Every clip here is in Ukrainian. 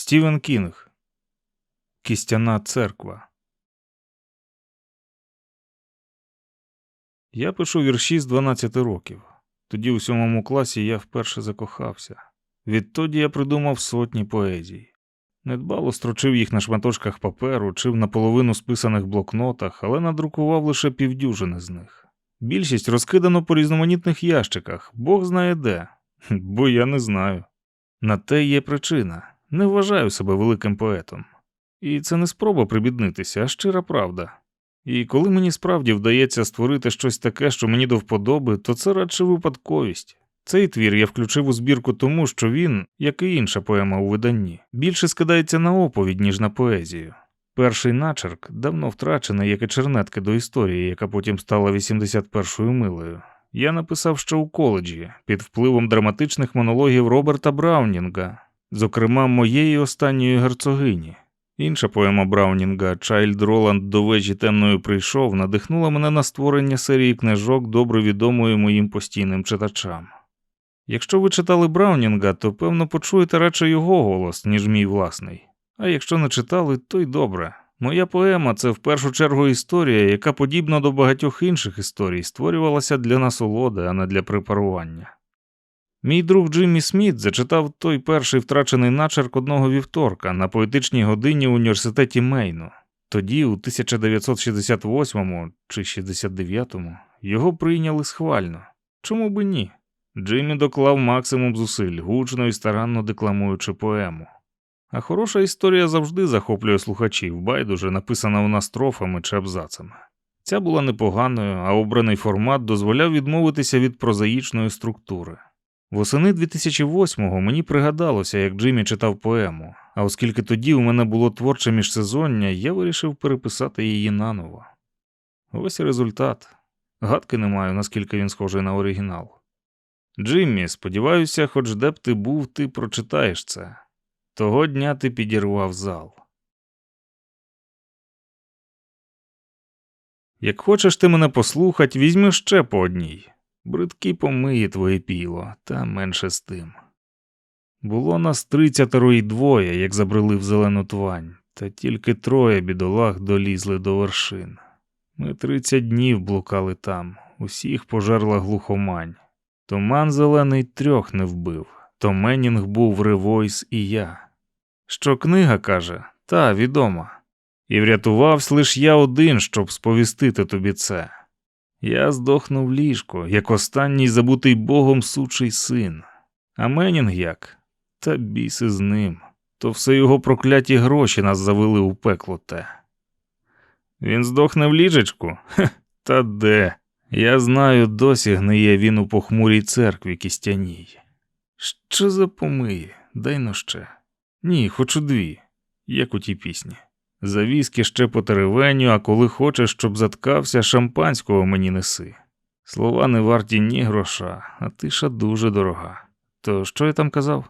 Стівен Кінг. Кістяна церква. Я пишу вірші з 12 років. Тоді у сьомому класі я вперше закохався. Відтоді я придумав сотні поезій. Недбало строчив їх на шматочках паперу чи в наполовину списаних блокнотах, але надрукував лише півдюжини з них. Більшість розкидано по різноманітних ящиках, Бог знає де, бо я не знаю. На те є причина. Не вважаю себе великим поетом. І це не спроба прибіднитися, а щира правда. І коли мені справді вдається створити щось таке, що мені до вподоби, то це радше випадковість. Цей твір я включив у збірку тому, що він, як і інша поема у виданні, більше скидається на оповідь, ніж на поезію. Перший начерк давно втрачений, як і чернетки до історії, яка потім стала 81-ю милою. Я написав ще у коледжі під впливом драматичних монологів Роберта Браунінга, зокрема моєї останньої герцогині. Інша поема Браунінга Чайльд Роланд до вежі темною прийшов, надихнула мене на створення серії книжок, добре відомої моїм постійним читачам. Якщо ви читали Браунінга, то певно почуєте радше його голос, ніж мій власний. А якщо не читали, то й добре. Моя поема це в першу чергу історія, яка, подібно до багатьох інших історій, створювалася для насолоди, а не для препарування. Мій друг Джиммі Сміт зачитав той перший втрачений начерк одного вівторка на поетичній годині в університеті Мейну. Тоді, у 1968 чи 69-му, його прийняли схвально. Чому би ні? Джиммі доклав максимум зусиль, гучно і старанно декламуючи поему. А хороша історія завжди захоплює слухачів, байдуже написана вона строфами чи абзацами. Ця була непоганою, а обраний формат дозволяв відмовитися від прозаїчної структури. Восени 2008-го мені пригадалося, як Джиммі читав поему, а оскільки тоді у мене було творче міжсезоння, я вирішив переписати її наново. Ось результат. Гадки не маю, наскільки він схожий на оригінал. Джиммі, сподіваюся, хоч де б ти був, ти прочитаєш це. Того дня ти підірвав зал. Як хочеш ти мене послухать, візьми ще по одній. Бридки помиє твоє піло, та менше з тим. Було нас тридцятеро і двоє, як забрели в зелену твань, та тільки троє бідолах долізли до вершин. Ми тридцять днів блукали там, усіх пожерла глухомань. Туман зелений трьох не вбив, то Менінг був Ревойс і я. Що книга каже, та відома. І врятувався лиш я один, щоб сповістити тобі це. Я здохну в ліжко, як останній забутий богом сучий син. А Менінг як? Та біси з ним. То все його прокляті гроші нас завели у пекло те. Він здохне в ліжечку? Хе, та де? Я знаю, досі гниє він у похмурій церкві кістяній. Що за помиє? Дай но ще. Ні, хочу дві, як у тій пісні. Завіски ще по теревеню, а коли хочеш, щоб заткався, шампанського мені неси. Слова не варті ні гроша, а тиша дуже дорога. То що я там казав?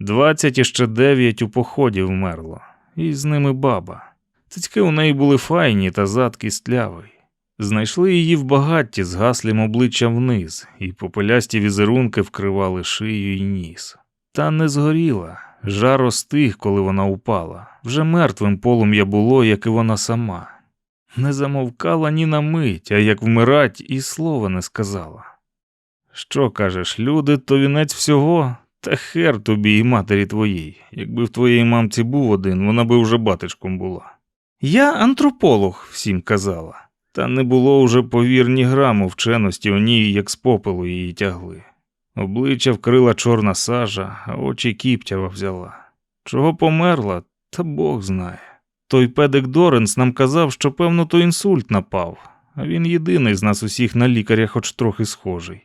Двадцять і ще дев'ять у поході вмерло, і з ними баба. Цицьки у неї були файні та зад кістлявий. Знайшли її в багатті з гаслім обличчям вниз, і попелясті візерунки вкривали шию й ніс. Та не згоріла, жар остиг, коли вона упала. Вже мертвим полум'я було, як і вона сама. Не замовкала ні на мить, а як вмирать, і слова не сказала. Що кажеш, люди, то вінець всього, та хер тобі і матері твоїй. Якби в твоїй мамці був один, вона би вже батечком була. Я антрополог, всім казала. Та не було уже, повір, ні граму вченості у ній, як з попелу її тягли. Обличчя вкрила чорна сажа, а очі кіптява взяла. Чого померла, та Бог знає. Той педик Доренс нам казав, що, певно, то інсульт напав, а він єдиний з нас усіх на лікаря хоч трохи схожий.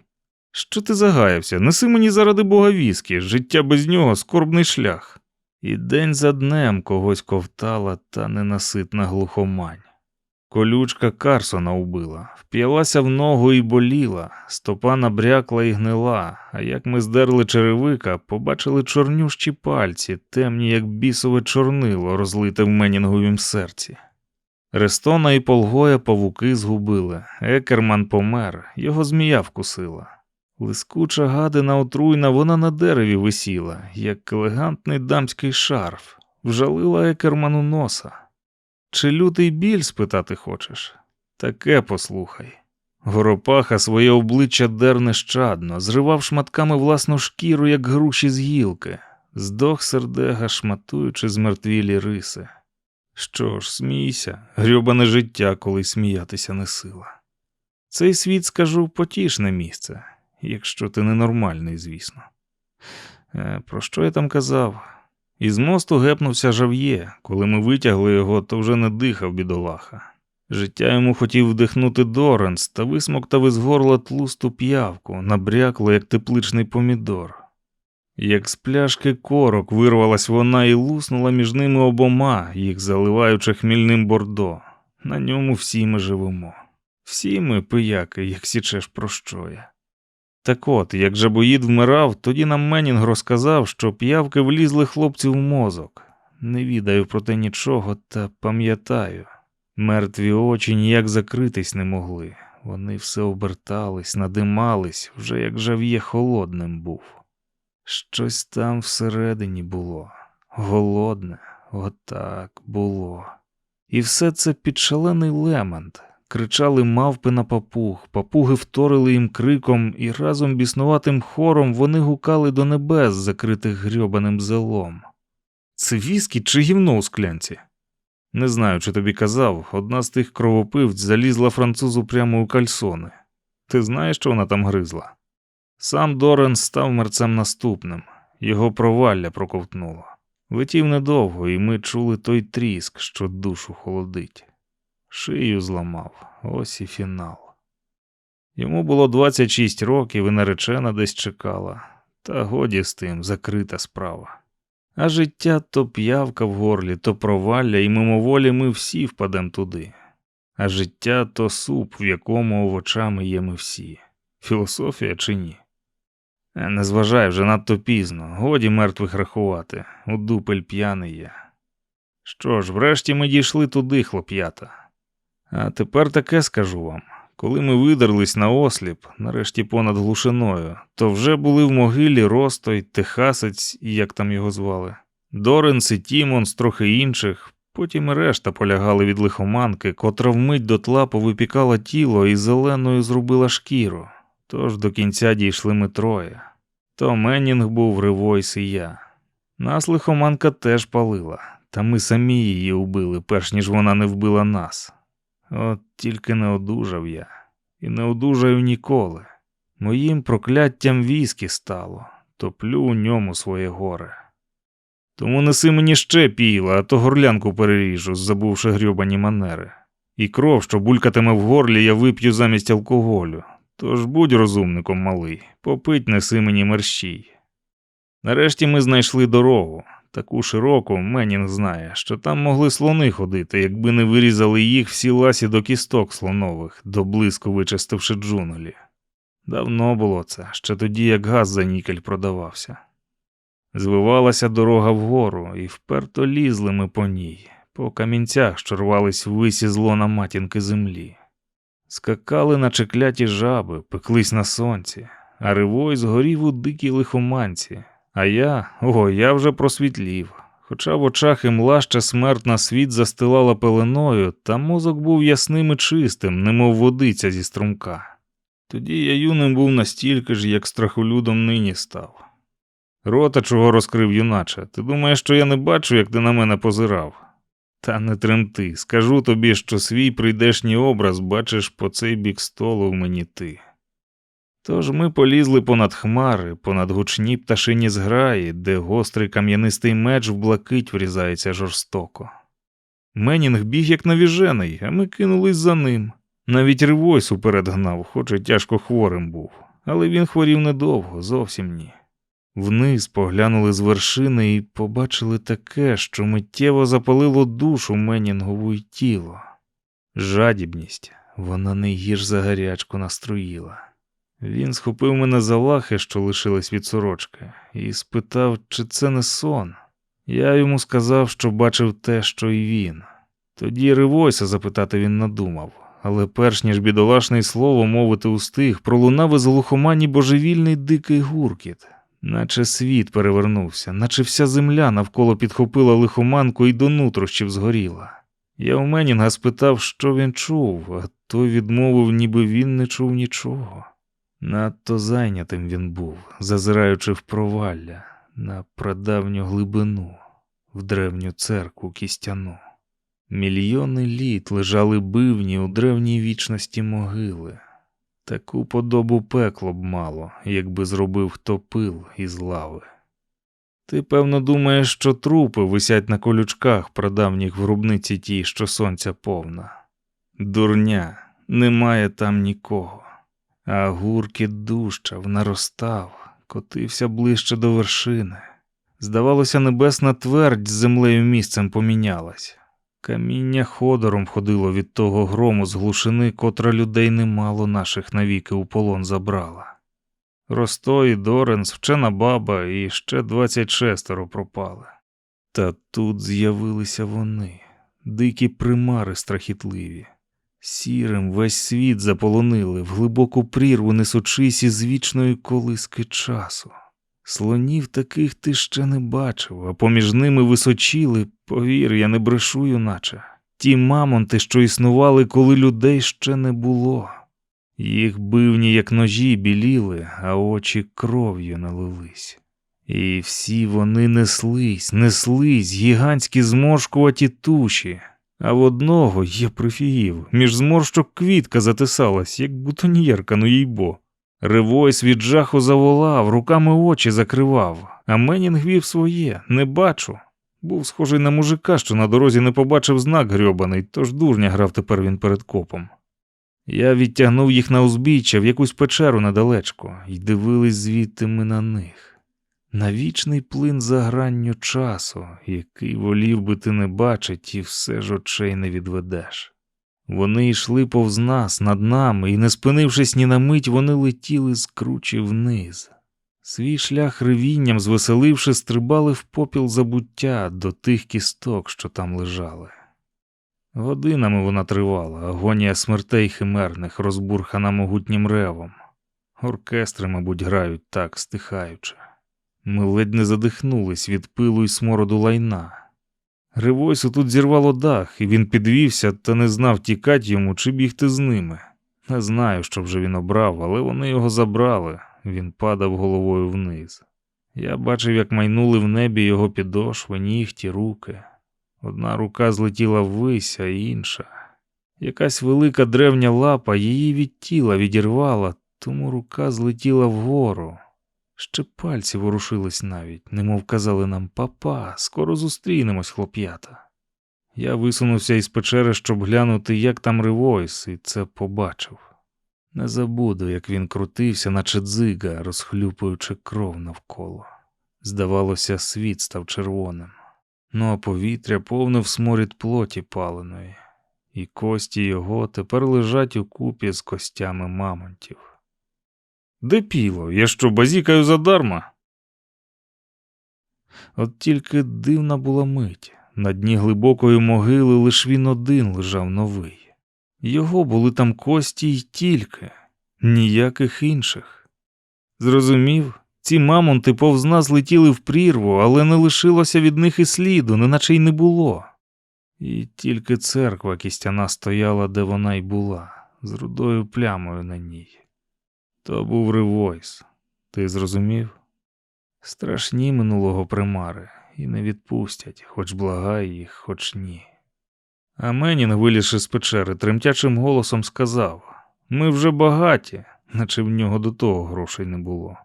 Що ти загаявся? Неси мені заради бога віскі, життя без нього скорбний шлях. І день за днем когось ковтала та ненаситна глухомань. Колючка Карсона убила, вп'ялася в ногу і боліла, стопа набрякла і гнила, а як ми здерли черевика, побачили чорнющі пальці, темні, як бісове чорнило, розлите в менінговім серці. Рестона і Полгоя павуки згубили, Екерман помер, його змія вкусила. Лискуча гадина отруйна, вона на дереві висіла, як елегантний дамський шарф, вжалила екерману носа. Чи лютий біль спитати хочеш? Таке послухай. Горопаха своє обличчя дер нещадно, зривав шматками власну шкіру, як груші з гілки, здох сердега, шматуючи змертвілі риси. Що ж, смійся, грьобане життя, коли сміятися не сила. Цей світ, скажу, потішне місце, якщо ти ненормальний, звісно. Е, про що я там казав? Із мосту гепнувся жав'є. Коли ми витягли його, то вже не дихав бідолаха. Життя йому хотів вдихнути Доренс та висмоктав із горла тлусту п'явку, набрякло, як тепличний помідор. Як з пляшки корок вирвалась вона і луснула між ними обома, їх заливаючи хмільним бордо. На ньому всі ми живемо. Всі ми пияки, як січеш про що я. Так от, як жабоїд вмирав, тоді нам Менінг розказав, що п'явки влізли хлопцю в мозок. Не відаю про те нічого, та пам'ятаю. Мертві очі ніяк закритись не могли. Вони все обертались, надимались, вже як жав'є холодним був. Щось там всередині було, голодне, отак було. І все це під шалений лемент. Кричали мавпи на папуг, папуги вторили їм криком, і разом біснуватим хором вони гукали до небес, закритих грьобаним зелом. Це віскі чи гівно у склянці? Не знаю, чи тобі казав, одна з тих кровопивць залізла французу прямо у кальсони. Ти знаєш, що вона там гризла? Сам Дорен став мерцем наступним, його провалля проковтнуло. Летів недовго, і ми чули той тріск, що душу холодить. Шию зламав, ось і фінал. Йому було 26 років і наречена десь чекала, та годі з тим закрита справа. А життя то п'явка в горлі, то провалля, і мимоволі ми всі впадем туди. А життя то суп, в якому овочами є ми всі. Філософія чи ні? Е, Не зважай вже надто пізно, годі мертвих рахувати, у дупель п'яний я. Що ж, врешті ми дійшли туди, хлоп'ята. А тепер таке скажу вам. Коли ми видерлись на осліп, нарешті понад глушиною, то вже були в могилі Ростой, Техасець, як там його звали, Доренс і Тімонс, трохи інших, потім і решта полягали від лихоманки, котра вмить дотла повипікала тіло і зеленою зробила шкіру. Тож до кінця дійшли ми троє. То Меннінг був Ривойс і я. Нас лихоманка теж палила, та ми самі її убили, перш ніж вона не вбила нас. От тільки не одужав я, і не одужаю ніколи. Моїм прокляттям віскі стало, топлю у ньому своє горе. Тому неси мені ще піла, а то горлянку переріжу, забувши грьобані манери. І кров, що булькатиме в горлі, я вип'ю замість алкоголю. Тож будь розумником малий, попить неси мені мерщій. Нарешті ми знайшли дорогу. Таку широку Менінг знає, що там могли слони ходити, якби не вирізали їх всі ласі до кісток слонових, доблиску вичистивши джунглі. Давно було це, ще тоді, як газ за нікель продавався. Звивалася дорога вгору, і вперто лізли ми по ній, по камінцях, що рвались ввисі злона матінки землі. Скакали на чекляті жаби, пеклись на сонці, а ривой згорів у дикій лихоманці. А я, о, я вже просвітлів. Хоча в очах і млаща смертна світ застилала пеленою, та мозок був ясним і чистим, немов водиця зі струмка. Тоді я юним був настільки ж, як страхолюдом нині став. Рота чого розкрив, юначе, ти думаєш, що я не бачу, як ти на мене позирав? Та не тремти, скажу тобі, що свій прийдешній образ бачиш по цей бік столу в мені ти. Тож ми полізли понад хмари, понад гучні пташині зграї, де гострий кам'янистий меч в блакить врізається жорстоко. Менінг біг як навіжений, а ми кинулись за ним. Навіть Ривойс уперед гнав, хоч і тяжко хворим був, але він хворів недовго, зовсім ні. Вниз поглянули з вершини і побачили таке, що миттєво запалило душу Менінгову й тіло. Жадібність, вона не гірш за гарячку настроїла. Він схопив мене за лахи, що лишились від сорочки, і спитав, чи це не сон. Я йому сказав, що бачив те, що і він. Тоді Ривойса запитати він надумав, але перш ніж бідолашний слово мовити устиг, пролунав із глухомані божевільний дикий гуркіт, наче світ перевернувся, наче вся земля навколо підхопила лихоманку і до нутрощів згоріла. Я у Менінга спитав, що він чув, а той відмовив, ніби він не чув нічого. Надто зайнятим він був, зазираючи в провалля, на прадавню глибину, в древню церкву кістяну. Мільйони літ лежали бивні у древній вічності могили. Таку подобу пекло б мало, якби зробив хто пил із лави. Ти, певно, думаєш, що трупи висять на колючках прадавніх в гробниці тій, що сонця повна. Дурня, немає там нікого. А гуркіт дужчав, наростав, котився ближче до вершини. Здавалося, небесна твердь з землею місцем помінялась. Каміння ходором ходило від того грому з глушини, котра людей немало наших навіки у полон забрала. Ростой, Доренс, вчена баба і ще двадцять шестеро пропали. Та тут з'явилися вони, дикі примари страхітливі. Сірим весь світ заполонили, в глибоку прірву несучись із вічної колиски часу. Слонів таких ти ще не бачив, а поміж ними височіли, повір, я не брешу, юначе. Ті мамонти, що існували, коли людей ще не було. Їх бивні, як ножі, біліли, а очі кров'ю налились. І всі вони неслись, неслись, гігантські зморшкуваті туші, а в одного є прифігів, між зморщок квітка затисалась, як бутоньєрка, ну їй бо. Ревойс від жаху заволав, руками очі закривав, а Менінг вів своє, не бачу. Був схожий на мужика, що на дорозі не побачив знак грьобаний, тож дурня грав тепер він перед копом. Я відтягнув їх на узбіччя в якусь печеру недалечко, і дивились звідти ми на них. На вічний плин за гранню часу, який волів би ти не бачить, і все ж очей не відведеш. Вони йшли повз нас, над нами, і, не спинившись ні на мить, вони летіли з кручі вниз. Свій шлях ревінням, звеселивши, стрибали в попіл забуття до тих кісток, що там лежали. Годинами вона тривала, агонія смертей химерних, розбурхана могутнім ревом. Оркестри, мабуть, грають так, стихаючи. Ми ледь не задихнулись від пилу й смороду лайна. Гривойсу тут зірвало дах, і він підвівся та не знав, тікать йому чи бігти з ними. Не знаю, що вже він обрав, але вони його забрали. Він падав головою вниз. Я бачив, як майнули в небі його підошви, нігті, руки. Одна рука злетіла ввись, а інша. Якась велика древня лапа її від тіла відірвала, тому рука злетіла вгору. Ще пальці ворушились навіть, немов казали нам папа, скоро зустрінемось, хлоп'ята. Я висунувся із печери, щоб глянути, як там Ривойс, і це побачив. Не забуду, як він крутився, наче дзига, розхлюпуючи кров навколо. Здавалося, світ став червоним. Ну а повітря повне в сморід плоті паленої, і кості його тепер лежать у купі з костями мамонтів. Де піло? Я що, базікаю задарма? От тільки дивна була мить. На дні глибокої могили лиш він один лежав новий. Його були там кості й тільки, ніяких інших. Зрозумів, ці мамонти повз нас летіли в прірву, але не лишилося від них і сліду, неначе й не було. І тільки церква кістяна стояла, де вона й була, з рудою плямою на ній. То був Ривойс. Ти зрозумів? Страшні минулого примари, і не відпустять, хоч благай їх, хоч ні. А Менін, вилізши з печери, тремтячим голосом сказав Ми вже багаті, наче в нього до того грошей не було.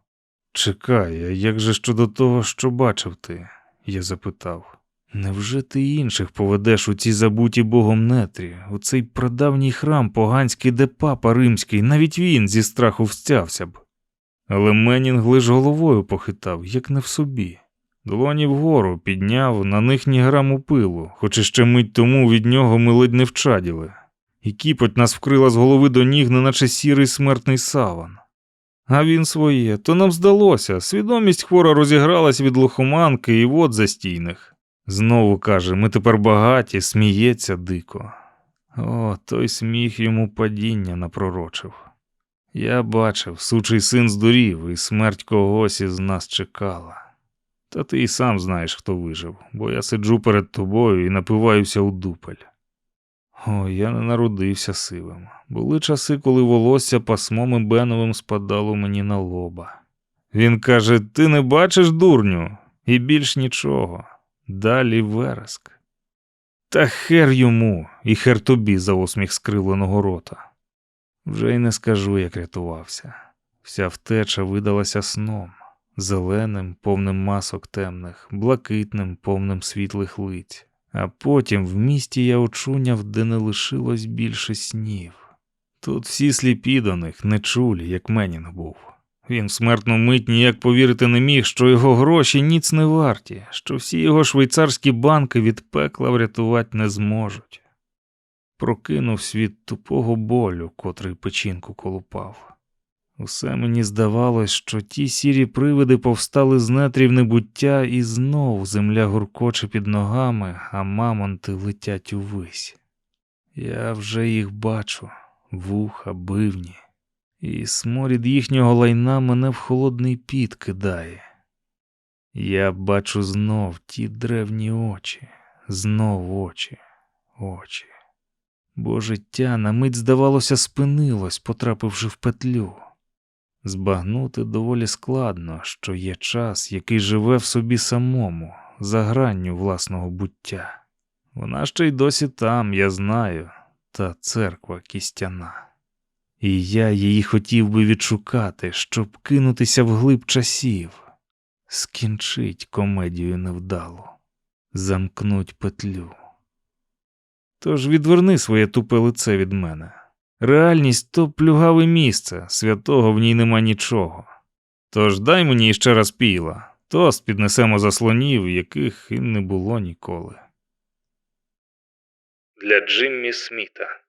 Чекай, а як же щодо того, що бачив ти? я запитав. Невже ти інших поведеш у ці забуті богом нетрі, у цей прадавній храм поганський, де папа римський, навіть він зі страху встявся б. Але Менінг лиш головою похитав, як не в собі. Долоні вгору підняв, на них ні граму пилу, хоч іще мить тому від нього ми ледь не вчаділи, і кіпоть нас вкрила з голови до ніг, неначе сірий смертний саван. А він своє, то нам здалося, свідомість хвора розігралась від лохоманки і вод застійних. Знову каже, ми тепер багаті, сміється дико. О, той сміх йому падіння напророчив. Я бачив, сучий син здурів, і смерть когось із нас чекала. Та ти і сам знаєш, хто вижив, бо я сиджу перед тобою і напиваюся у дупель. О, я не народився сивим. Були часи, коли волосся пасмом і беновим спадало мені на лоба. Він каже: Ти не бачиш, дурню, і більш нічого. Далі вереск. Та хер йому, і хер тобі за осміх скривленого рота. Вже й не скажу, як рятувався. Вся втеча видалася сном, зеленим, повним масок темних, блакитним, повним світлих лиць. А потім в місті я очуняв, де не лишилось більше снів. Тут всі сліпі до них, не чулі, як Менінг був. Він в смертну мить ніяк повірити не міг, що його гроші ніц не варті, що всі його швейцарські банки від пекла врятувати не зможуть. Прокинув світ тупого болю, котрий печінку колупав. Усе мені здавалось, що ті сірі привиди повстали з нетрів небуття, і знов земля гуркоче під ногами, а мамонти летять увись. Я вже їх бачу, вуха, бивні, і сморід їхнього лайна мене в холодний піт кидає. Я бачу знов ті древні очі, знов очі, очі. Бо життя на мить, здавалося, спинилось, потрапивши в петлю. Збагнути доволі складно, що є час, який живе в собі самому, за гранню власного буття. Вона ще й досі там, я знаю, та церква кістяна. І я її хотів би відшукати, щоб кинутися в глиб часів, скінчить комедію невдалу, замкнуть петлю. Тож відверни своє тупе лице від мене. Реальність то плюгаве місце, святого в ній нема нічого. Тож дай мені іще раз піла, тост піднесемо за слонів, яких і не було ніколи. Для Джиммі Сміта